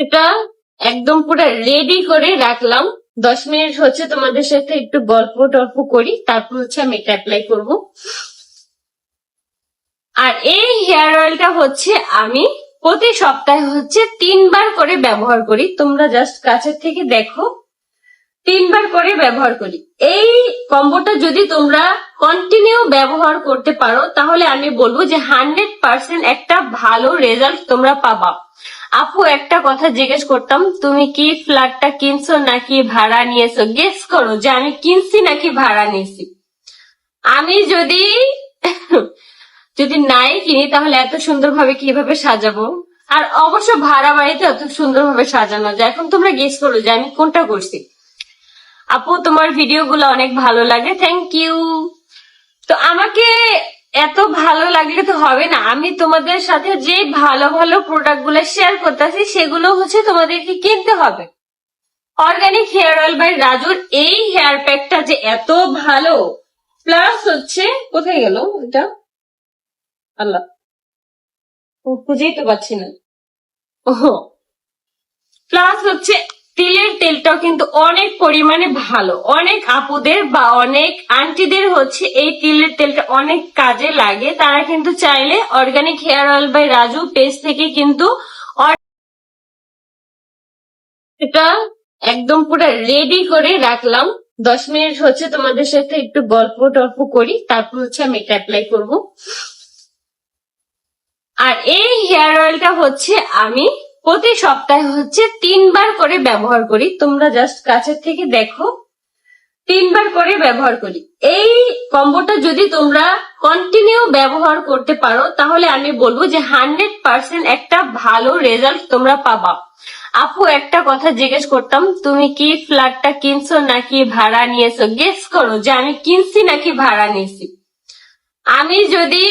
এটা একদম পুরো রেডি করে রাখলাম। দশ মিনিট হচ্ছে তোমাদের সাথে একটু গল্প টল্প করি, তারপর হচ্ছে আমি এটা অ্যাপ্লাই করব। আর এই হেয়ার অয়েলটা হচ্ছে আমি প্রতি সপ্তাহে হচ্ছে তিনবার করে ব্যবহার করি। তোমরা জাস্ট কাছের থেকে দেখো। তিনবার করে ব্যবহার করি। এই কম্বোটা যদি তোমরা কন্টিনিউ ব্যবহার করতে পারো, তাহলে আমি বলব যে হান্ড্রেড পার্সেন্ট একটা ভালো রেজাল্ট তোমরা পাবা। আপু, একটা কথা জিজ্ঞেস করতাম, তুমি কি ফ্ল্যাটটা কিনছো নাকি ভাড়া নিয়েছো? গেস করো যে আমি কিনছি নাকি ভাড়া নিয়েছি। আমি যদি যদি নাই কিনি, তাহলে এত সুন্দরভাবে কীভাবে সাজাবো? আর অবশ্য ভাড়া বাড়িতে এত সুন্দরভাবে সাজানো যায়। এখন তোমরা গেস করো যে আমি কোনটা করছি। আপু, তোমার ভিডিও গুলো অনেক ভালো লাগে। থ্যাংক ইউ তো আমাকে এত ভালো লাগলে তো হবে না। আমি তোমাদের সাথে যে ভালো ভালো প্রোডাক্টগুলো শেয়ার করতেছি, সেগুলো হচ্ছে তোমাদেরকে কিনতে হবে। অর্গানিক হেয়ার অয়েল বাই রাজুর এই হেয়ার প্যাকটা যে এত ভালো। প্লাস হচ্ছে, কোথায় গেল এটা? আল্লাহ। ও, খুঁজেই তো পাচ্ছি না। ওহো। প্লাস হচ্ছে তেলটাও কিন্তু অনেক পরিমাণে ভালো। অনেক আপুদের বা অনেক আন্টিদের হচ্ছে এই তিলের তেলটা অনেক কাজে লাগে। তারা কিন্তু চাইলে organic hair oil by Raju page থেকে কিন্তু এটা একদম পুরো রেডি করে রাখলাম। দশ মিনিট হচ্ছে তোমাদের সাথে একটু গল্প টল্প করি, তারপর হচ্ছে আমি এটা অ্যাপ্লাই করব। আর এই হেয়ার অয়েলটা হচ্ছে আমি প্রতি সপ্তাহে হচ্ছে তিনবার করে ব্যবহার করি। তোমরা জাস্ট কাছের থেকে দেখো। তিনবার করে ব্যবহার করি। এই কম্বোটা যদি তোমরা কন্টিনিউ ব্যবহার করতে পারো, তাহলে আমি বলব যে হান্ড্রেড পার্সেন্ট একটা ভালো রেজাল্ট তোমরা পাবা। আপু, একটা কথা জিজ্ঞেস করতাম, তুমি কি ফ্ল্যাটটা কিনছো নাকি ভাড়া নিয়েছো? গেস করো যে আমি কিনছি নাকি ভাড়া নিয়েছি। আমি যদি